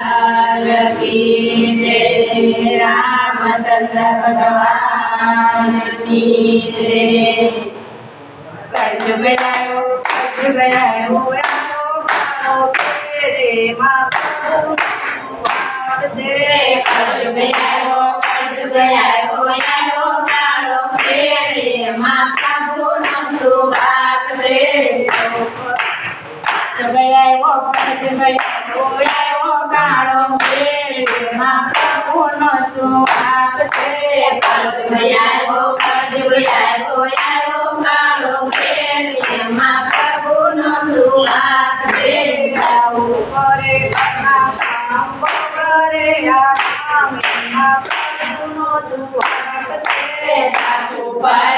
પાર્વતી જય રામચંદ્ર ભગવાનની જય કળજુગ આવ્યો કળજુગ આવ્યો આવ્યો કાળો ઘેરે માં પ્રભુનું આવશે. કળજુગ આવ્યો કળજુગ આવ્યો આવ્યો કાળો ઘેરે માં પ્રભુનો સુવાસ છે જગયાવો જગયાવો આવો કાળો મેળમાં પ્રભુનો સુહાગ છે. જગયાવો જગયાવો આવો કાળો મેળમાં પ્રભુનો સુહાગ છે. સાવું કરે ઘરના કામ કરે આરામ એમાં પ્રભુનો સુહાગ છે. સાસુ કરે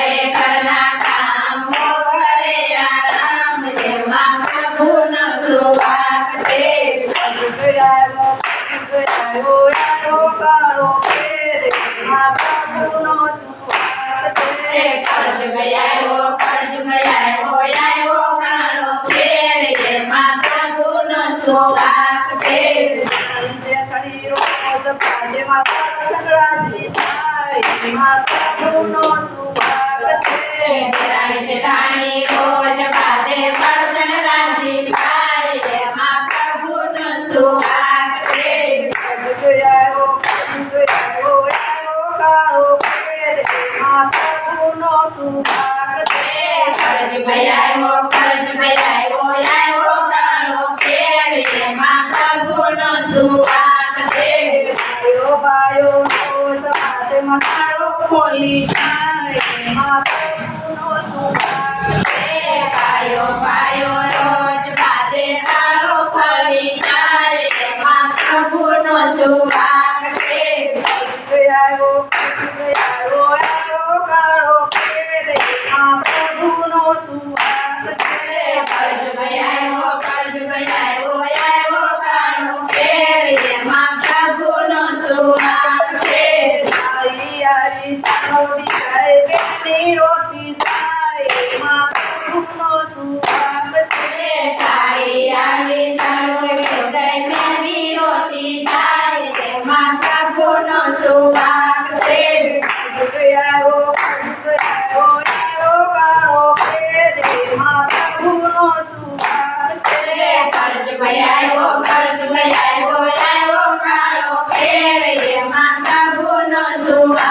પ્રભુનો સુહાગ છે કરજ ગયાવો કરજ ગયાવો આવો કાળો ફેર એમાં પ્રભુનો સુવાગ છે ખડી રોજ પાજમાં સંગ્રાજી થાય એમાં જેઠાણી રોજ બાદે પડસણ રાજી થાય એમાં પ્રભુનો સુવાગ છે કરજ ગયાવો કરજ ગયાવો આવો કાળો ફેર એમાં પ્રભુનો સુભાગ છે કરજ ગયાવો કરજ ગયાવો આવો કાળો ફેર એમાં પ્રભુનો સુભાગ છે ભાઈઓ ભાઈઓ રોજ હાથમાં તાળો ખોલી જાય એમાં પ્રભુનો સુભાગ છે ભાઈઓ ભાઈઓ રોજ બાદે તાળો ખોલી જાય એમાં પ્રભુનો સુભાગ છે ગયાવો That was good. છે કરજ ગયાવો ભાઈ આવ્યો આવ્યો કાળો ફેર એમાં પ્રભુનો સુભાગ